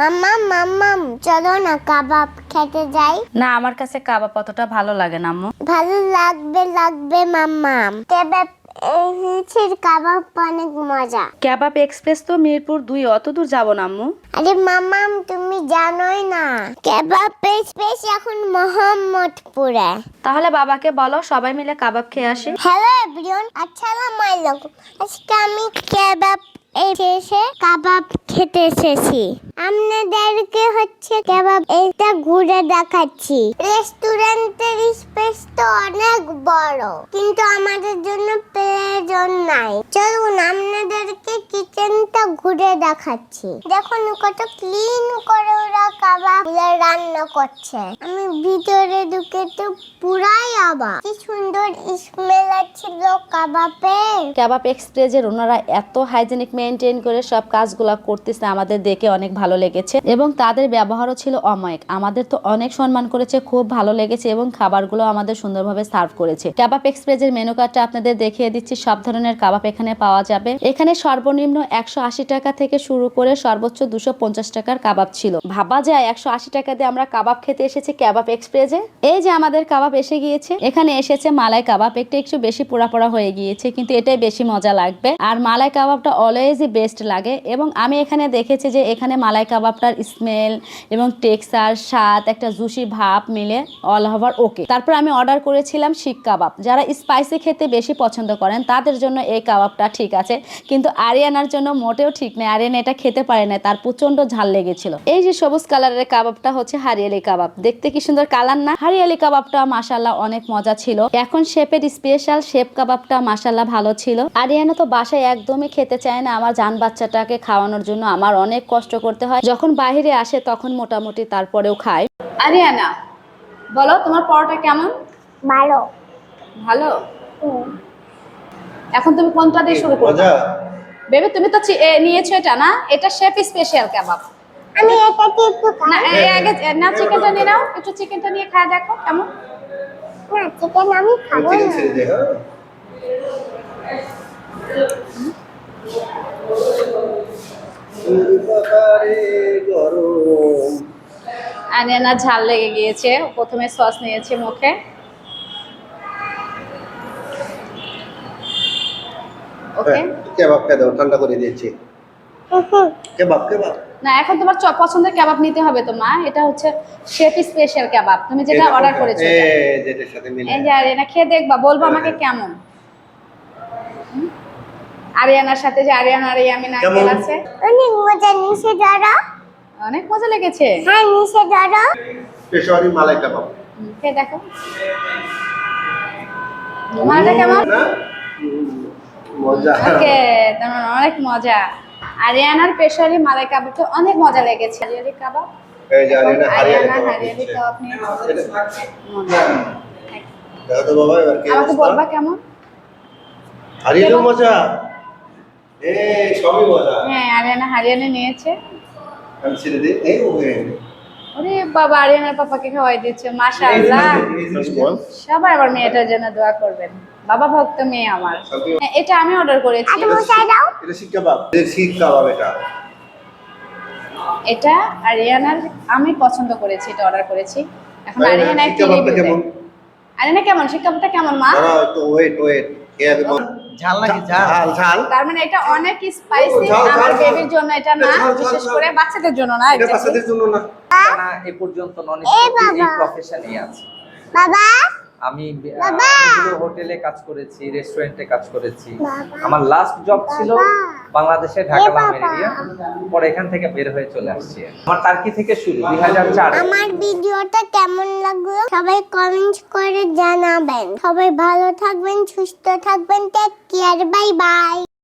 মাম্মা মাম্মাম চলো না কাবাব খেতে যাই। না আমার কাছে কাবাব অতটা ভালো লাগে না আম্মু। ভালো লাগবে লাগবে মাম্মাম কাবাব এনেছিস কাবাব অনেক মজা। ক্যাবাব এক্সপ্রেস তো মিরপুর দুই অত দূর যাব না আম্মু। আরে মাম্মাম তুমি জানোই না। কাবাব স্পেস এখন মোহাম্মদপুরে। তাহলে বাবাকে বলো সবাই মিলে কাবাব খেয়ে আসি। হ্যালো এভরিওয়ান আসসালামু আলাইকুম। আজকে আমি কাবাব এসে কাবাব খেতে এসেছি। আপনাদেরকে হচ্ছে কাবাব এটা ঘুরে দেখাচ্ছি। রেস্টুরেন্টের স্পেস তো অনেক বড়, কিন্তু আমাদের জন্য প্রয়োজন নাই। চলুন আপনাদেরকে কিচেনটা ঘুরে দেখাচ্ছি। দেখুন কত ক্লিন করে ওরা কাবাব রান্না করছে। আমি ভিতরে ঢুকে তো পুরাই আবার কি স্মেল আসছিল কাবাবের। ক্যাবাব এক্সপ্রেসের ওনারা এত হাইজেনিক মেনটেন করে সব কাজগুলো করতেছে, আমাদের দেখে অনেক ভালো লেগেছে। এবং তাদের ব্যবহারও ছিল অমায়িক। আমাদের তো অনেক সম্মান করেছে, খুব ভালো লেগেছে এবং খাবারগুলো আমাদের সুন্দরভাবে সার্ভ করেছে। ক্যাবাব এক্সপ্রেসের মেনু কার্ডটা আপনাদের দেখিয়ে দিচ্ছি, সব ধরনের কাবাব এখানে পাওয়া যাবে। এখানে সর্বনিম্ন একশো আশি টাকা থেকে শুরু করে সর্বোচ্চ দুশো টাকার কাবাব ছিল। ভাবা যায় একশো আশি টাকা দিয়ে আমরা কাবাব খেতে এসেছি ক্যাবাব এক্সপ্রেসে। এই যে আমাদের কাবাব এসে গিয়েছে, এখানে এসেছে মালাই কাবাব একটা একটু বেশি পোড়া পোড়া হয়ে গিয়েছে, কিন্তু এটাই বেশি মজা লাগবে। আর মালাই কাবাবটা অলওয়েজই বেস্ট লাগে এবং আমি এখানে দেখেছি যে এখানে মালাই কাবাবটার স্মেল এবং টেক্সচার স্বাদ, একটা জুসি ভাব মিলে অল ওভার ওকে তারপর আমি অর্ডার করেছিলাম শিক কাবাব। যারা স্পাইসি খেতে বেশি পছন্দ করেন, তাদের জন্য এই কাবাবটা ঠিক আছে, কিন্তু আরিয়ানার জন্য মোটেও ঠিক নেই। আরিয়ানা এটা খেতে পারে না, তার প্রচণ্ড ঝাল লেগেছিল। এই যে সবুজ কালারের কাবাবটা হচ্ছে হারিয়ালি কাবাব। দেখতে কি সুন্দর কালার না? হারিয়ালি কাবাবটা মাসাল্লাহ অনেক মজা ছিল। এখন শেপের স্পেশাল শেপ কাবাবটা মাসাল্লাহ ভালো ছিল। আরিয়ানা তো বাসায় একদমই খেতে চায় না আমার জান বাচ্চাটাকে খাওয়ানোর জন্য আমার অনেক কষ্ট করতে হয়। যখন বাইরে আসে তখন মোটামুটি তারপরেও খায়। আরিয়ানা বলো তোমার পরোটা কেমন? ভালো। ভালো? এখন তুমি কোনটা দিয়ে শুরু করবে? বেবি তুমি তো নিয়েছো এটা না? এটা শেফ স্পেশাল কাবাব। আমি এটাকে একটু না আগে না চিকেনটা নিয়ে নাও। একটু চিকেনটা নিয়ে খায় দেখো কেমন? না চিকেন আমি খাব না। ছেড়ে দে হ্যাঁ? আনিয়ানা ঝাল লেগে গিয়েছে। প্রথমে সস নিয়েছে মুখে। ওকে হ্যাঁ, কেবাব দাও ঠান্ডা করে দিয়েছি। কেবাব কেবাব। না এখন তোমার পছন্দের কাবাব নিতে হবে তো মা। এটা হচ্ছে শেফ স্পেশাল কাবাব। তুমি যেটা অর্ডার করেছ যেটার সাথে মিলে এই যে আরিয়ানা খেয়ে দেখবা বলব আমাকে কেমন। আরিয়ানার সাথে যে আরিয়ানা আর ইয়ামিন আঙ্কেল? আছে। অনেক মজা নিচে ধরো অনেক মজা লেগেছে। হ্যাঁ ধরো পেশোয়ারি মালাই কাবাব। খেয়ে দেখো। মালাটা কেমন? মজা। ওকে তোমার অনেক মজা। আরিয়ানার পেশারি মালাই কাবাবটা অনেক মজা লেগেছে। হারিয়ারি কাবাব? হারিয়ালি আরিয়ানা কাবাব আমাকে বলবা কেমন? মজা? সবই মজা। হ্যাঁ আরিয়ানা হারিয়ানা নিয়েছে। আমি ছেড়ে দিই। এই ওরে বাবা আরিয়ানার পাপাকে খাওয়াই দিচ্ছে মাশাআল্লাহ। সবাই আমার মেয়েটার জন্য দোয়া করবেন। বাবা ভক্ত মেয়ে আমার। হ্যাঁ, এটা আমি অর্ডার করেছি। দাও। এটা শিক কাবাব এটা শিক কাবাব এটা। এটা আরিয়ানার আমি পছন্দ করেছি এটা অর্ডার করেছি। এখন আরিয়ানা, আরিয়ানা শিক একটু রিভিউ কেমন? আরিয়ানা কেমন? শিক্ষাটা কেমন মা? ওয়েট ওয়েট ঝাল নাকি ঝাল ঝাল? ঝাল তার মানে এটা অনেক স্পাইসি আমার বেবির জন্য এটা না বিশেষ করে বাচ্চাদের জন্য না এটা বাচ্চাদের জন্য না। না এ পর্যন্ত নন। এই প্রফেশনেই আছে। বাবা? আমি হোটেলে কাজ করেছি রেস্টুরেন্টে কাজ করেছি। আমার লাস্ট জব ছিল। বাংলাদেশে ঢাকা বাবা। পরে এখান থেকে বের হয়ে চলে আসছি। আমার টার্কি থেকে শুরু দুই হাজার চার। আমার ভিডিওটা কেমন লাগল সবাই কমেন্ট করে জানাবেন। সবাই ভালো থাকবেন সুস্থ থাকবেন টেক কেয়ার বাই বাই